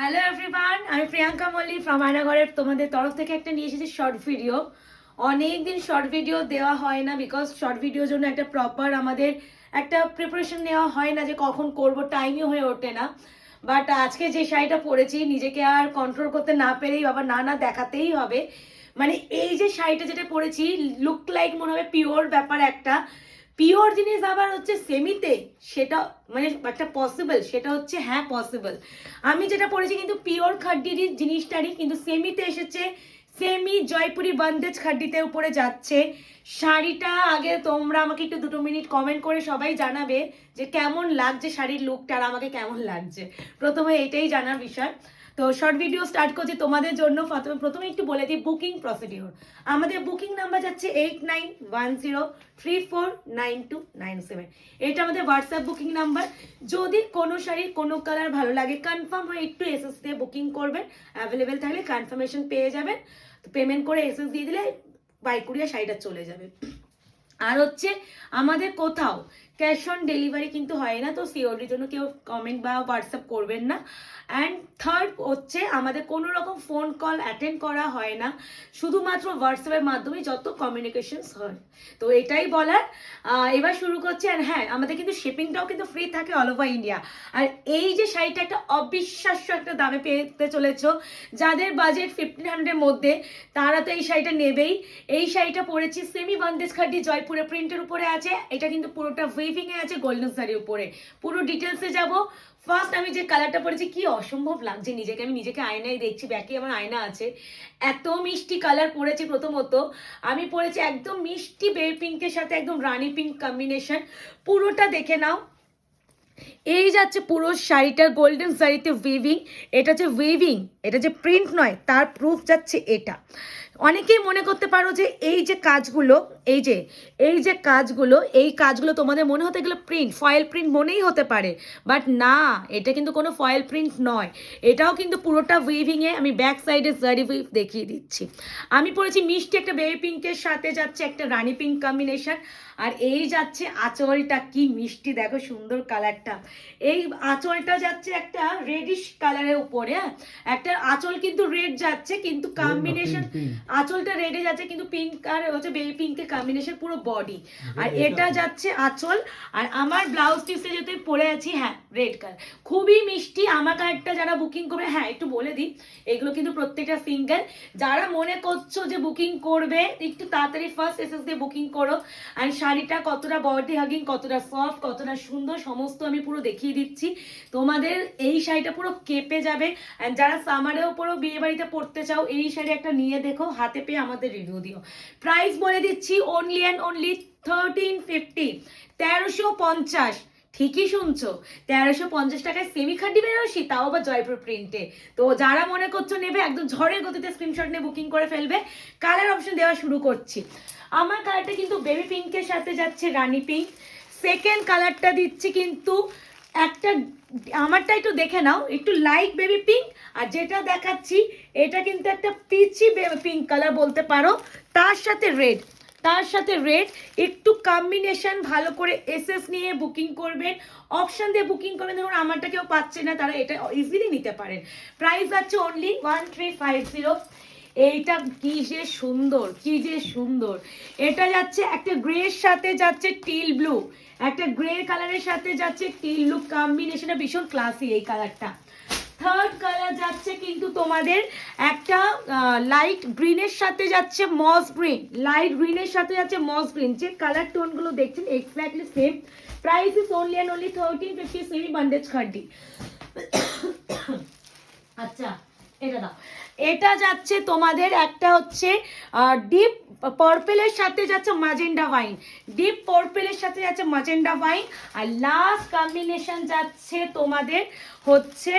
Hello everyone আমি Priyanka Mallick from আয়নাগরের তোমাদের তরফ থেকে একটা নিয়ে এসেছি শর্ট ভিডিও অনেক দিন শর্ট ভিডিও দেওয়া হয় না বিকজ শর্ট ভিডিওর জন্য একটা প্রপার আমাদের একটা প্রিপারেশন নেওয়া হয় না যে কখন করব টাইমই হয়ে ওঠে না। বাট আজকে যে শাড়িটা পরেছি, নিজেকে আর কন্ট্রোল করতে না পেরেই বাবা না না দেখাতেই হবে। মানে এই যে শাড়িটা যেটা পরেছি লুক লাইক মনে হবে পিওর ব্যাপার একটা। পিওর জিনিস আবার হচ্ছে সেমিতে সেটা মানে একটা পসিবল সেটা হচ্ছে হ্যাঁ পসিবল আমি যেটা পড়েছি কিন্তু পিওর খাড্ডিরই জিনিসটারই, কিন্তু সেমিতে এসেছে সেমি জয়পুরি বন্দেজ খাড্ডিতে উপরে যাচ্ছে। শাড়িটা আগে তোমরা আমাকে একটু দুটো মিনিট কমেন্ট করে সবাই জানাবে যে কেমন লাগছে শাড়ির লুকটা আর আমাকে কেমন লাগছে। প্রথমে এটাই জানার বিষয়। তো শর্ট ভিডিও স্টার্ট করছি তোমাদের জন্য। প্রথমে প্রথমে একটু বলে দিই বুকিং প্রসিডিওর আমাদের বুকিং নাম্বার যাচ্ছে eight nine one zero three four nine two nine seven এটা আমাদের হোয়াটসঅ্যাপ বুকিং নাম্বার যদি কোনো শাড়ির কোনো কালার ভালো লাগে কনফার্ম হয়ে একটু এসএস দিয়ে বুকিং করবেন। অ্যাভেলেবেল থাকলে কনফার্মেশন পেয়ে যাবেন। পেমেন্ট করে এসএস দিয়ে দিলে বাই কুরিয়া শাড়িটা চলে যাবে। আর হচ্ছে, আমাদের কোথাও ক্যাশ অন ডেলিভারি কিন্তু হয় না, তো সিওরির জন্য কেউ কমেন্ট বা হোয়াটসঅ্যাপ করবেন না। অ্যান্ড থার্ড হচ্ছে, আমাদের কোনো রকম ফোন কল অ্যাটেন্ড করা হয় না, শুধুমাত্র হোয়াটসঅ্যাপের মাধ্যমে যত কমিউনিকেশনস হয়। তো এটাই বলার। এবার শুরু করছি আর হ্যাঁ আমাদের কিন্তু শিপিংটাও কিন্তু ফ্রি থাকে অল ওভার ইন্ডিয়া আর এই যে শাড়িটা একটা অবিশ্বাস্য একটা দামে পেতে চলেছ, যাদের বাজেট ফিফটিন হান্ড্রেডের মধ্যে, তারা তো এই শাড়িটা নেবেই। এই শাড়িটা পরেছি সেমি বন্দেজ খাড্ডি জয়পুরে প্রিন্টের উপরে আছে, এটা কিন্তু পুরোটা এ আছে গোল্ডেন শাড়ির উপরে। পুরো ডিটেলসে যাব। ফার্স্ট আমি যে কালারটা পরেছি, কি অসম্ভব লাগছে নিজেকে। আমি নিজেকে আয়নায় দেখছি, ব্যাকে আমার আয়না আছে। এত মিষ্টি কালার পরেছি প্রথমত। আমি পরেছি একদম মিষ্টি বেবি পিঙ্কের সাথে একদম রানি পিঙ্ক কম্বিনেশন পুরোটা দেখে নাও। এই যাচ্ছে পুরো শাড়িটা গোল্ডেন শাড়িতে উইভিং এটা যে উইভিং এটা যে প্রিন্ট নয়, তার প্রুফ যাচ্ছে এটা। অনেকেই মনে করতে পারো যে এই যে কাজগুলো এই যে এই যে কাজগুলো এই কাজগুলো তোমাদের মনে হতে গেলে প্রিন্ট ফয়েল প্রিন্ট মনেই হতে পারে। বাট না এটা কিন্তু কোনো ফয়েল প্রিন্ট নয়। এটাও কিন্তু পুরোটা উইভিংয়ে আমি ব্যাক সাইডে জারি উইভ দেখিয়ে দিচ্ছি। আমি পড়েছি মিষ্টি একটা বেবি পিঙ্কের সাথে যাচ্ছে একটা রানী পিঙ্ক কম্বিনেশন আর এই যাচ্ছে আঁচলটা কি মিষ্টি দেখো সুন্দর কালারটা এই আঁচলটা যাচ্ছে একটা রেডিশ কালারের উপরে হ্যাঁ? একটা আঁচল কিন্তু রেড যাচ্ছে কিন্তু কম্বিনেশন আঁচলটা রেডে যাচ্ছে কিন্তু পিঙ্ক আর হচ্ছে বেবি পিঙ্কের কম্বিনেশন পুরো বডি আর এটা যাচ্ছে আঁচল। আর আমার ব্লাউজ পিসে যেতে পরে আছি হ্যাঁ রেড কালার খুবই মিষ্টি আমার কালারটা যারা বুকিং করবে হ্যাঁ একটু বলে দিই এগুলো কিন্তু প্রত্যেকটা সিঙ্গেল যারা মনে করছ যে বুকিং করবে একটু তাড়াতাড়ি ফার্স্ট এসএস দিয়ে বুকিং করো। আর শাড়িটা কতটা বডি হাগিং কতটা সফট কতটা সুন্দর সমস্ত আমি পুরো দেখিয়ে দিচ্ছি। তোমাদের এই শাড়িটা পুরো কেঁপে যাবে। আর যারা সামারের উপরও বিয়ে বাড়িতে পড়তে চাও এই শাড়ি একটা নিয়ে দেখো হাতে পেয়ে আমাদের রিভিউ দিও। প্রাইস বলে দিচ্ছি only and only thirteen fifty তেরোশো পঞ্চাশ। ঠিকই শুনছো। তেরোশো পঞ্চাশ টাকায় সেমি খাড্ডি বেরোসি তাও আবার জয়পুর প্রিন্টে তো যারা মনে করছ নেবে, একদম ঝড়ের গতিতে স্ক্রিনশট নিয়ে বুকিং করে ফেলবে কালার অপশন দেওয়া শুরু করছি। আমার কালারটা কিন্তু বেবি পিঙ্কের সাথে যাচ্ছে রানি পিঙ্ক সেকেন্ড কালারটা দিচ্ছি কিন্তু একটা, আমারটা একটু দেখে নাও। একটু লাইট বেবি পিঙ্ক আর যেটা দেখাচ্ছি, এটা কিন্তু একটা পিচি পিঙ্ক কালার বলতে পারো। তার সাথে রেড তার সাথে রেড একটু কম্বিনেশন ভালো করে এসএস নিয়ে বুকিং করবেন। অপশান দিয়ে বুকিং করবেন। ধরুন, আমারটা কেউ পাচ্ছে না, তারা এটা ইজিলি নিতে পারেন। প্রাইস যাচ্ছে only one three five zero এইটা কি যে সুন্দর, কি যে সুন্দর। এটা যাচ্ছে একটা গ্রের সাথে যাচ্ছে টিল ব্লু একটা গ্রে কালারের সাথে যাচ্ছে টিল লুক কম্বিনেশনে ভীষণ ক্লাসি এই কালারটা থার্ড কালার যাচ্ছে কিন্তু তোমাদের একটা লাইট গ্রিনের সাথে যাচ্ছে মস গ্রিন লাইট গ্রিনের সাথে যাচ্ছে মস গ্রিন যে কালার টোনগুলো দেখছেন exactly same price is only and only thirteen fifty semi bandhej khaddi আচ্ছা এটা দাও। এটা যাচ্ছে তোমাদের একটা হচ্ছে ডিপ পার্পেলের সাথে যাচ্ছে মাজেন্ডা ওয়াইন ডিপ পার্পেলের সাথে যাচ্ছে মাজেন্ডা ওয়াইন আর লাস্ট কম্বিনেশন যাচ্ছে তোমাদের হচ্ছে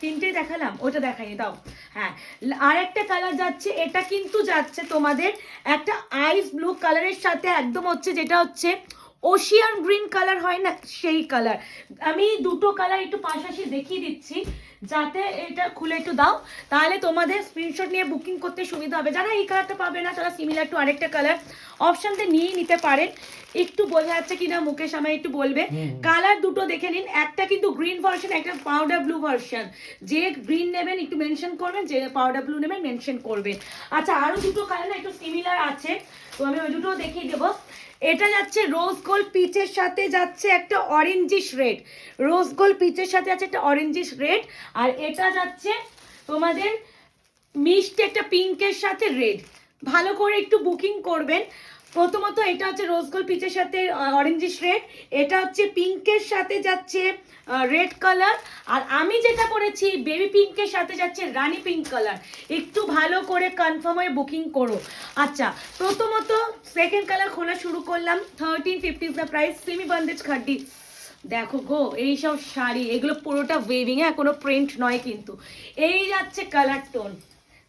তিনটে দেখালাম, ওটা দেখাই দাও। হ্যাঁ আর একটা কালার যাচ্ছে, এটা কিন্তু যাচ্ছে তোমাদের একটা আইস ব্লু কালারের সাথে একদম হচ্ছে যেটা হচ্ছে ওশিয়ান গ্রিন কালার হয় না সেই কালার আমি দুটো কালার একটু পাশাপাশি দেখিয়ে দিচ্ছি যাতে এটা খুলে একটু দাও। তাহলে তোমাদের স্ক্রিনশট নিয়ে বুকিং করতে সুবিধা হবে। যারা এই কালারটা পাবে না তারা সিমিলার টু আরেকটা কালার অপশানতে নিয়েই নিতে পারেন একটু বোঝা যাচ্ছে কিনা মুকেশ আমায় একটু বলবে। কালার দুটো দেখে নিন। একটা কিন্তু গ্রিন ভার্সন একটা পাউডার ব্লু ভার্সন যে গ্রিন নেবেন একটু মেনশন করবেন যে পাউডার ব্লু নেবেন মেনশন করবেন। আচ্ছা আরও দুটো কালার না একটু সিমিলার আছে। তো আমি ওই দুটো দেখিয়ে দেবো। এটা যাচ্ছে রোজ গোল্ড পিচের সাথে যাচ্ছে একটা অরেঞ্জিশ রেড রোজ গোল্ড পিচের সাথে আছে একটা অরেঞ্জিশ রেড আর এটা যাচ্ছে তোমাদের মিষ্টি একটা পিঙ্কের সাথে রেড ভালো করে একটু বুকিং করবেন। প্রথমত এটা হচ্ছে রোজ গোল্ড পিচের সাথে অরেঞ্জিশ রেড এটা হচ্ছে পিঙ্কের সাথে যাচ্ছে রেড কালার আর আমি যেটা করেছি বেবি পিঙ্কের সাথে যাচ্ছে রানী পিঙ্ক কালার একটু ভালো করে কনফার্ম হয়ে বুকিং করো। আচ্ছা প্রথমত সেকেন্ড কালার খোলা শুরু করলাম। Thirteen fifty the price semi bandhej khaddi দেখো গো এইসব শাড়ি, এগুলো পুরোটা ওয়েভিং হ্যাঁ কোনো প্রিন্ট নয় কিন্তু। এই যাচ্ছে কালার টোন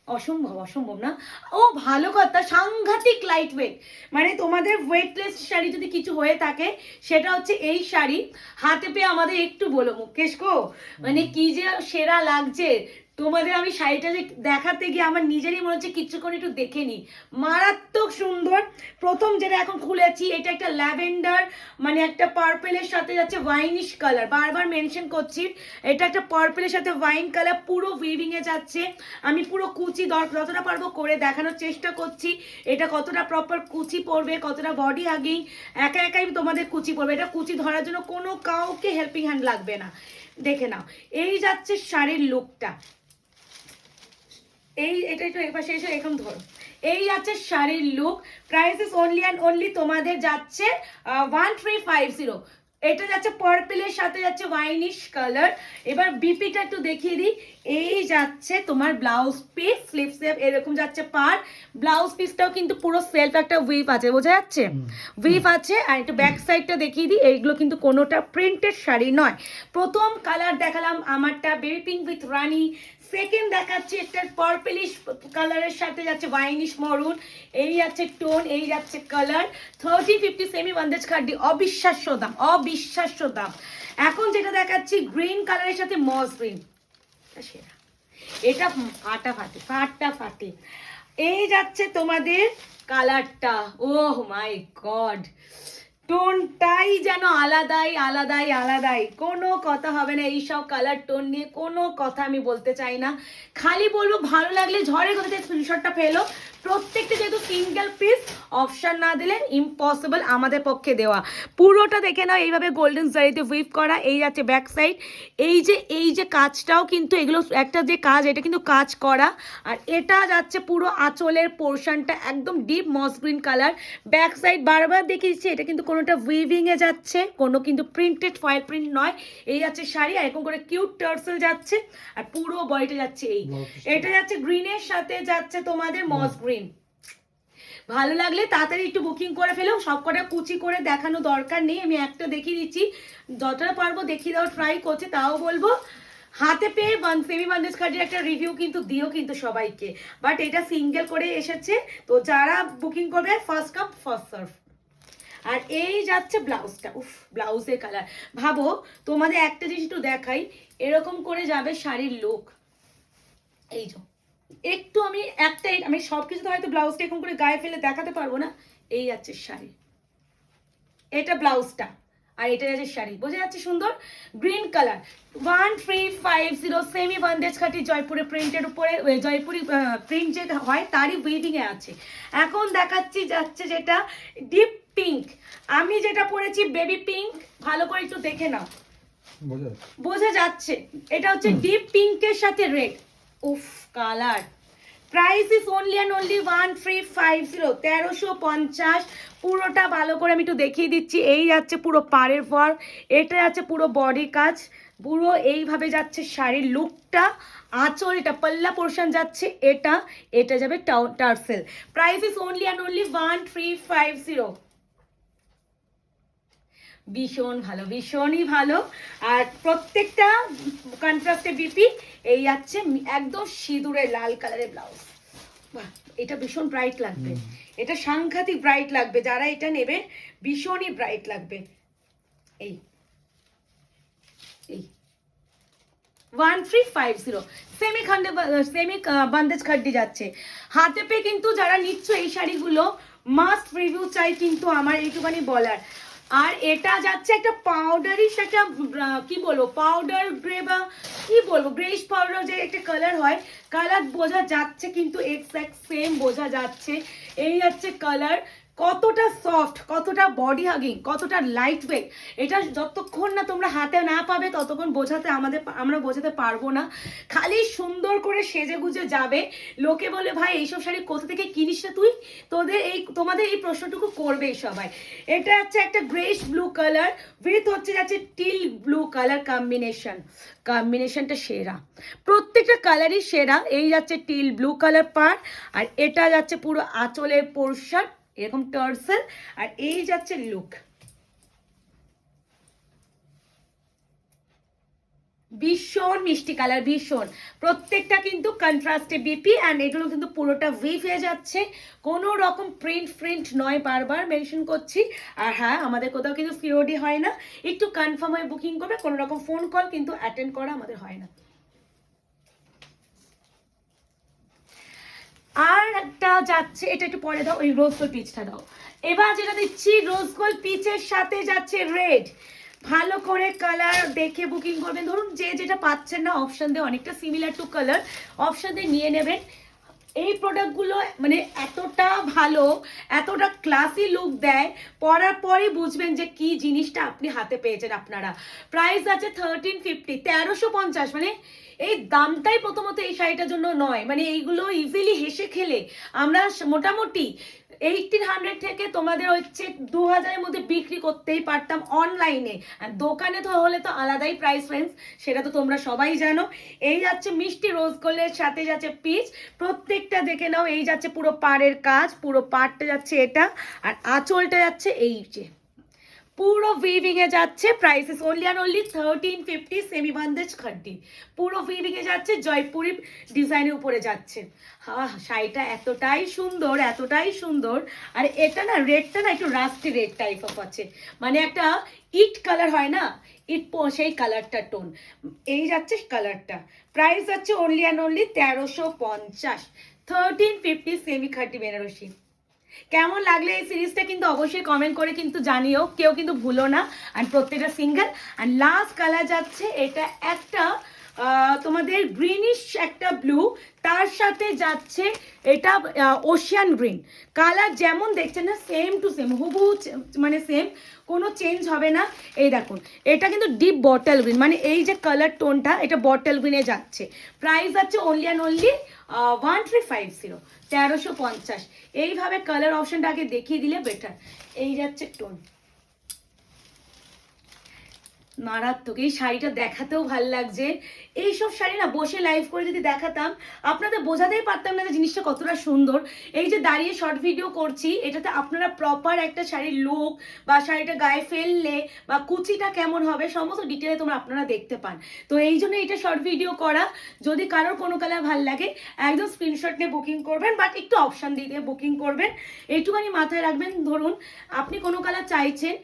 অসম্ভব অসম্ভব না? ও ভালো কথা সাংঘাতিক লাইট ওয়েট মানে তোমাদের ওয়েটলেস শাড়ি যদি কিছু হয়ে থাকে সেটা হচ্ছে এই শাড়ি। হাতে পেয়ে আমাদের একটু বলো মুকেশ গো। মানে কি যে সেরা লাগছে। তোমাদের আমি শাড়িটা যে দেখাতে গিয়ে আমার নিজেরই মনে হচ্ছে কিছুক্ষণ একটু দেখে নিই। মারাত্মক সুন্দর। প্রথম যেটা এখন খুলেছি এটা একটা ল্যাভেন্ডার মানে একটা পার্পেলের সাথে যাচ্ছে ওয়াইনিশ কালার বারবার মেনশন করছি, এটা একটা পার্পেলের সাথে ওয়াইন কালার পুরো উইভিং এ যাচ্ছে। আমি পুরো কুচি দর যতটা পারব করে দেখানোর চেষ্টা করছি। এটা কতটা প্রপার কুচি পড়বে কতটা বডি হাগিং একা একাই তোমাদের কুচি পড়বে এটা কুচি ধরার জন্য কোনো কাউকে হেল্পিং হ্যান্ড লাগবে না। দেখে নাও, এই যাচ্ছে শাড়ির লুকটা এই এটা একটু এপাশে এসে এরকম ধরো। এই যাচ্ছে শাড়ির look price is only and only তোমাদের যাচ্ছে ওয়ান থ্রি ফাইভ জিরো এটা যাচ্ছে পার্পেলের সাথে যাচ্ছে ওয়াইনিশ কালার এবার বিপিটা একটু দেখিয়ে দিই। এই যাচ্ছে তোমার ব্লাউজ পিস স্লিপ সেপ এরকম যাচ্ছে পার ব্লাউজ পিসটাও কিন্তু পুরো সেলফ একটা উইপ আছে বোঝা যাচ্ছে? উইপ আছে আর একটু ব্যাক সাইডটা দেখিয়ে দিই। এইগুলো কিন্তু কোনোটা প্রিন্টেড শাড়ি নয়। প্রথম কালার দেখালাম আমারটা baby pink with rani second দেখাচ্ছি, একটা পার্পেলিশ কালারের সাথে যাচ্ছে ওয়াইনিশ মরুন এই যাচ্ছে টোন এই যাচ্ছে colour thirty fifty semi bandhej khaddi অবিশ্বাস্য দাম অবিশ্বাস্য দাম। এখন যেটা দেখাচ্ছি গ্রিন কালারের সাথে মস গ্রিন সেরা। এটা ফাটা ফাটে ফাটা ফাটে এই যাচ্ছে তোমাদের কালারটা ওহ মাই গড টোনটাই যেন আলাদাই আলাদাই আলাদাই। কোনো কথা হবে না, এইসব কালার টোন নিয়ে কোনো কথা আমি বলতে চাই না। খালি বলব, ভালো লাগলে ঝড়ের কথা স্ক্রিনশটটা ফেলো প্রত্যেকটা যেহেতু সিঙ্গেল পিস অপশান না দিলে ইম্পসিবল আমাদের পক্ষে দেওয়া। পুরোটা দেখে নাও, এইভাবে গোল্ডেন জারিতে উইভ করা, এই যাচ্ছে ব্যাক সাইড এই যে এই যে কাজটাও কিন্তু এগুলো, একটা যে কাজ, এটা কিন্তু কাজ করা। আর এটা যাচ্ছে পুরো আঁচলের পোর্শনটা একদম deep moss green colour back side বারবার দেখিয়েছি, এটা কিন্তু কোনোটা উইভিংয়ে যাচ্ছে কোনো কিন্তু প্রিন্টেড ফয়েল প্রিন্ট নয়। এই যাচ্ছে শাড়ি আর এরকম করে কিউট টার্সেল যাচ্ছে আর পুরো বডিটা যাচ্ছে এই। এটা যাচ্ছে গ্রিনের সাথে যাচ্ছে তোমাদের মস গ্রিন ভালো লাগলে তাড়াতাড়ি একটু বুকিং করে ফেলো সব কটা কুচি করে দেখানো দরকার নেই আমি একটা দেখিয়ে দিচ্ছি। যতটা পারব দেখিয়ে দেওয়ার ট্রাই করছি তাও বলব। হাতে পেয়ে সেমি বান্দেজ কার্ডের একটা রিভিউ কিন্তু দিও কিন্তু সবাইকে। বাট এটা সিঙ্গেল করে এসেছে। তো যারা বুকিং করবে ফার্স্ট কাপ ফার্স্ট সার্ভ আর এই যাচ্ছে ব্লাউজটা। উফ, ব্লাউজের কালার ভাবো, তোমাদের একটা জিনিস একটু দেখাই। এরকম করে যাবে শাড়ির লুক এই যে, একটু আমি একটাই আমি সব কিছুতে হয়তো ব্লাউজটা এরকম করে গায়ে ফেলে দেখাতে পারব না। এই যাচ্ছে শাড়ি। এটা ব্লাউজটা, আর এটা যাচ্ছে শাড়ি। বোঝা যাচ্ছে সুন্দর? Green colour one three five zero semi bandhej khaddi জয়পুরে প্রিন্টের উপরে জয়পুরি প্রিন্ট যে হয়, তারই উইভিং এ আছে। এখন দেখাচ্ছি, যাচ্ছে যেটা ডিপ পিঙ্ক আমি যেটা পরেছি বেবি পিঙ্ক ভালো করে একটু দেখে নাও। বোঝা যাচ্ছে। এটা হচ্ছে ডিপ পিঙ্কের সাথে রেড উফ colour price is only and only one three five zero তেরোশো পঞ্চাশ। পুরোটা ভালো করে আমি একটু দেখিয়ে দিচ্ছি। এই যাচ্ছে পুরো পাড়ের পর এটা যাচ্ছে পুরো বডি কাজ। পুরো এইভাবে যাচ্ছে শাড়ির লুকটা আঁচল এটা পাল্লা পোর্শন যাচ্ছে এটা। এটা যাবে tassel price is only and only one three five zero ভীষণ ভালো ভীষণই ভালো। আর প্রত্যেকটা কন্ট্রাস্টে বিপি এই যাচ্ছে একদম সিঁদুরের লাল কালারের ব্লাউজ বাহ এটা ভীষণ ব্রাইট লাগবে। এটা সাংঘাতিক ব্রাইট লাগবে। যারা এটা নেবে ভীষণই ব্রাইট লাগবে। এই। এই। One three five zero semi Khande semi বান্দেজ খাড্ডি যাচ্ছে। হাতে পেয়ে কিন্তু যারা নিচ্ছ এই শাড়িগুলো মাস্ট রিভিউ চাই কিন্তু আমার এইটুখানি বলার। আর এটা যাচ্ছে একটা পাউডারি সেটা কি বলব পাউডার গ্রে বা কি বলব গ্রেস পাউডার যে একটা কালার হয় কালার বোঝা যাচ্ছে কিন্তু এক্স এক্স সেম বোঝা যাচ্ছে। এই যাচ্ছে কালার কতটা সফট কতটা বডি হাগিং কতটা লাইট ওয়েট এটা যতক্ষণ না তোমরা হাতে না পাবে, ততক্ষণ বোঝাতে আমাদের আমরা বোঝাতে পারব না। খালি সুন্দর করে সেজে গুজে যাবে। লোকে বলে, ভাই, এইসব শাড়ি কোথা থেকে কিনিস না তুই? তোদের এই, তোমাদের এই প্রশ্নটুকু করবেই সবাই। এটা হচ্ছে একটা গ্রেস ব্লু কালার উইথ হচ্ছে যাচ্ছে টিল ব্লু কালার কম্বিনেশন কম্বিনেশনটা সেরা। প্রত্যেকটা কালারই সেরা। এই যাচ্ছে টিল ব্লু কালার পার আর এটা যাচ্ছে পুরো আঁচলের পোর্শন এরকম টার্সেল, আর এই যাচ্ছে লুক। ভীষণ মিষ্টি কালার, ভীষণ। প্রত্যেকটা কিন্তু কন্ট্রাস্টে বিপি অ্যান্ড এগুলো কিন্তু পুরোটা উইভ হয়ে যাচ্ছে। কোনো রকম প্রিন্ট প্রিন্ট নয় বারবার মেনশন করছি। আর হ্যাঁ আমাদের কোথাও কিন্তু সিওডি হয় না। একটু কনফার্ম হয়ে বুকিং করবে, কোনো রকম ফোন কল কিন্তু অ্যাটেন্ড করা আমাদের হয় না। আর একটা যাচ্ছে, এটা একটু পরে দাও, ওই রোজ গোল্ড পিচটা দাও। এবার যেটা দিচ্ছি রোজ গোল্ড পিচের সাথে যাচ্ছে রেড ভালো করে কালার দেখে বুকিং করবেন। ধরুন যে যেটা পাচ্ছেন না অপশন দিয়ে অনেকটা সিমিলার টু কালার অপশান দিয়ে নিয়ে নেবেন। এই প্রোডাক্টগুলো মানে এতটা ভালো, এতটা ক্লাসি লুক দেয়, পরার পরে বুঝবেন যে কি জিনিসটা আপনি হাতে পেয়েছেন আপনারা। প্রাইস আছে থার্টিন ফিফটি তেরোশো পঞ্চাশ মানে এই দামটাই প্রথমত এই শাড়িটার জন্য নয় মানে এইগুলো ইজিলি হেসে খেলে। আমরা মোটামুটি এইটিন হান্ড্রেড থেকে তোমাদের হচ্ছে দু হাজারের মধ্যে বিক্রি করতেই পারতাম অনলাইনে আর দোকানে তো হলে তো আলাদাই প্রাইস রেঞ্জ সেটা তো তোমরা সবাই জানো। এই যাচ্ছে মিষ্টি রোজগোল্ডের সাথে যাচ্ছে পিচ প্রত্যেকটা দেখে নাও, এই যাচ্ছে পুরো পাড়ের কাজ, পুরো পাড়টা যাচ্ছে এটা। আর আঁচলটা যাচ্ছে এই যে। পুরো এ যাচ্ছে prices only and only thirteen fifty semi Bandhej খাড্ডি পুরো এ যাচ্ছে, জয়পুরি ডিজাইনের উপরে যাচ্ছে। হ্যাঁ শাড়িটা এতটাই সুন্দর এতটাই সুন্দর। আর এটা না রেডটা না একটু রাস্টি রেড টাইপ অফ আছে। মানে একটা ইট কালার হয় না ইট সেই কালারটা টোন এই যাচ্ছে কালারটা প্রাইস যাচ্ছে অনলি অ্যান্ড অনলি তেরোশো পঞ্চাশ। থার্টিন ফিফটি সেমি খাড্ডি বেনারসি কেমন লাগলে এই সিরিজটা কিন্তু অবশ্যই কমেন্ট করে কিন্তু জানিও। কেউ কিন্তু ভুলো না। আর প্রত্যেকটা সিঙ্গেল আর লাস্ট কালার যাচ্ছে, এটা একটা তোমাদের গ্রিনিশ একটা ব্লু তার সাথে যাচ্ছে এটা ওশিয়ান গ্রিন কালার যেমন দেখছেন না সেম টু সেম হুবহু মানে সেম কোনো চেঞ্জ হবে না। এই দেখুন, এটা কিন্তু ডিপ বটল গ্রিন মানে এই যে কালার টোনটা এটা বটল গ্রিনে যাচ্ছে। প্রাইস আছে only and only one three five zero তেরোশো পঞ্চাশ। এইভাবে কালার অপশনটা আগে দেখিয়ে দিলে বেটার এই যাচ্ছে টোন মারাত্মক। এই শাড়িটা দেখাতেও ভালো লাগছে। এইসব শাড়ি না বসে লাইভ করে যদি দেখাতাম, আপনাদের বোঝাতেই পারতাম না যে জিনিসটা কতটা সুন্দর। এই যে দাঁড়িয়ে শর্ট ভিডিও করছি, এটাতে আপনারা প্রপার একটা শাড়ির লুক বা শাড়িটা গায়ে ফেললে বা কুচিটা কেমন হবে, সমস্ত ডিটেলে তোমরা আপনারা দেখতে পান। তো এই জন্য এটা শর্ট ভিডিও করা। যদি কারোর কোনো কালার ভালো লাগে, একদম স্ক্রিনশট নিয়ে বুকিং করবেন বাট একটু অপশান দিয়ে বুকিং করবেন। এইটুখানি মাথায় রাখবেন। ধরুন, আপনি কোনো কালার চাইছেন,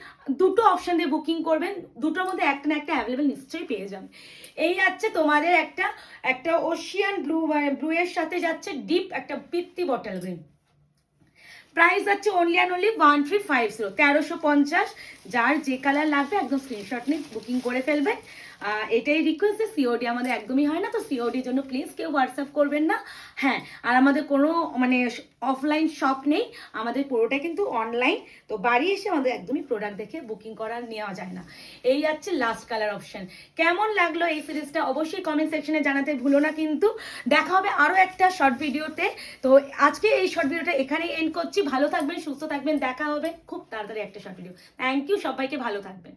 দুটো অপশান দিয়ে বুকিং করবেন। দুটোর মধ্যে একটা না একটা অ্যাভেলেবেল নিশ্চয়ই পেয়ে যাবেন এই যাচ্ছে তোমাদের একটা একটা ওশিয়ান ব্লু ব্লু এর সাথে যাচ্ছে ডিপ একটা পিত্তি বটল গ্রিন প্রাইস যাচ্ছে only and only one three five zero তেরোশো পঞ্চাশ। যার যে কালার লাগবে একদম স্ক্রিনশট নিয়ে বুকিং করে ফেলবেন আহ, এটাই রিকোয়েস্ট যে সিওডি আমাদের একদমই হয় না, তো সিওডির জন্য প্লিজ কেউ হোয়াটসঅ্যাপ করবেন না। হ্যাঁ আর আমাদের কোনো মানে অফলাইন শপ নেই, আমাদের পুরোটাই কিন্তু অনলাইন তো বাড়ি এসে আমাদের একদমই প্রোডাক্ট দেখে বুকিং করা নেওয়া যায় না। এই যাচ্ছে লাস্ট কালার অপশন কেমন লাগল এই সিরিজটা অবশ্যই কমেন্ট সেকশনে জানাতে ভুলো না কিন্তু। দেখা হবে আরও একটা শর্ট ভিডিওতে তো। আজকে এই শর্ট ভিডিওটা এখানেই এন্ড করছি। ভালো থাকবেন, সুস্থ থাকবেন। দেখা হবে খুব তাড়াতাড়ি একটা শর্ট ভিডিও থ্যাংক ইউ সবাইকে ভালো থাকবেন।